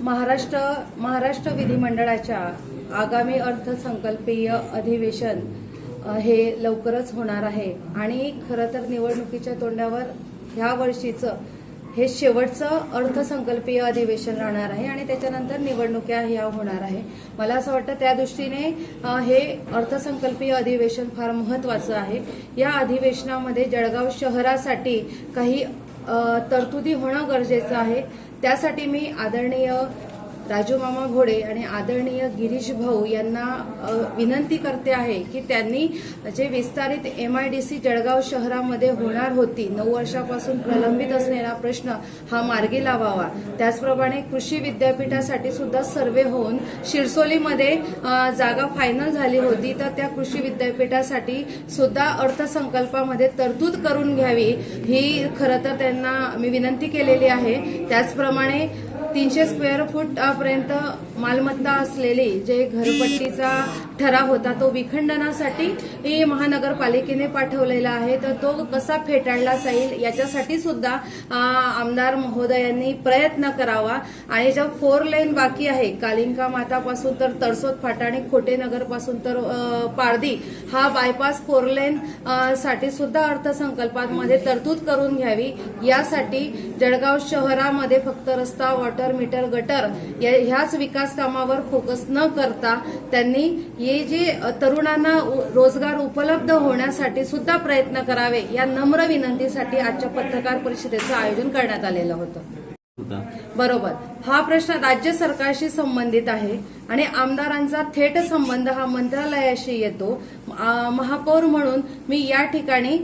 महाराष्ट्र महाराष्ट्र विधिमंडळाच्या आगामी अर्थसंकल्पीय अधिवेशन हे लवकरच होणार आहे. आणि खरं तर निवडणुकीच्या तोंडावर ह्या वर्षीचं हे शेवटचं अर्थसंकल्पीय अधिवेशन राहणार आहे आणि त्याच्यानंतर निवडणुक्या ह्या होणार आहे. मला असं वाटतं त्या दृष्टीने हे अर्थसंकल्पीय अधिवेशन फार महत्वाचं आहे. या अधिवेशनामध्ये जळगाव शहरासाठी काही तरतुदी होणं गरजेचं आहे. त्यासाठी मी आदरणीय राजू मामा घोडे आणि आदरणीय गिरीश भाऊ यांना विनंती करते आहे की त्यांनी जे विस्तारित M I D C Jalgaon शहरामध्ये होणार होती नऊ वर्षापासून प्रलंबित असलेला प्रश्न हा मार्गी लावावा. त्याचप्रमाणे कृषी विद्यापीठासाठी सुद्धा सर्वे होऊन शिरसोलीमध्ये जागा फायनल झाली होती तर त्या कृषी विद्यापीठासाठी सुद्धा अर्थसंकल्पामध्ये तरतूद करून घ्यावी ही खरं तर त्यांना मी विनंती केलेली आहे. त्याचप्रमाणे तीनशे स्क्वेअर फूट पर्यंत मालमत्ता असलेली जे घरपट्टीचा ठराव होता तो विखंडनासाठी महानगरपालिकेने पाठवलेला आहे. तर तो कसा फेटाळला जाईल याच्यासाठी सुद्धा आमदार महोदयांनी प्रयत्न करावा. आणि ज्या फोर लेन बाकी आहे कालिंका मातापासून तर तडसोद फाटा आणि खोटेनगर तर पारदी हा बायपास फोर लेन साठी सुद्धा अर्थसंकल्पामध्ये तरतूद करून घ्यावी. यासाठी जळगाव शहरामध्ये फक्त रस्ता वॉटर मीटर गटर या- ह्याच विकास कामावर फोकस न करता त्यांनी हे जे तरुणांना रोजगार उपलब्ध होण्यासाठी सुद्धा प्रयत्न करावे या नम्र विनंतीसाठी आजच्या पत्रकार परिषदेचं आयोजन करण्यात आलेलं होतं. बरोबर. हा प्रश्न राज्य सरकारशी संबंधित आहे आणि आमदारांचा थेट संबंध हा मंत्रालयाशी येतो. महापौर म्हणून मी या ठिकाणी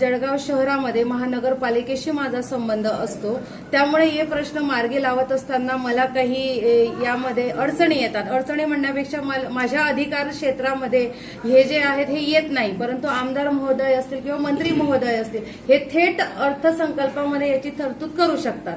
जळगाव शहरामध्ये महानगरपालिकेशी माझा संबंध असतो. त्यामुळे हे प्रश्न मार्गी लावत असताना मला काही यामध्ये अडचणी येतात. अडचणी म्हणण्यापेक्षा माझ्या अधिकार क्षेत्रामध्ये हे जे आहेत हे येत नाही. परंतु आमदार महोदय असतील किंवा मंत्री महोदय असतील हे थेट अर्थसंकल्पामध्ये याची तरतूद करू शकतात.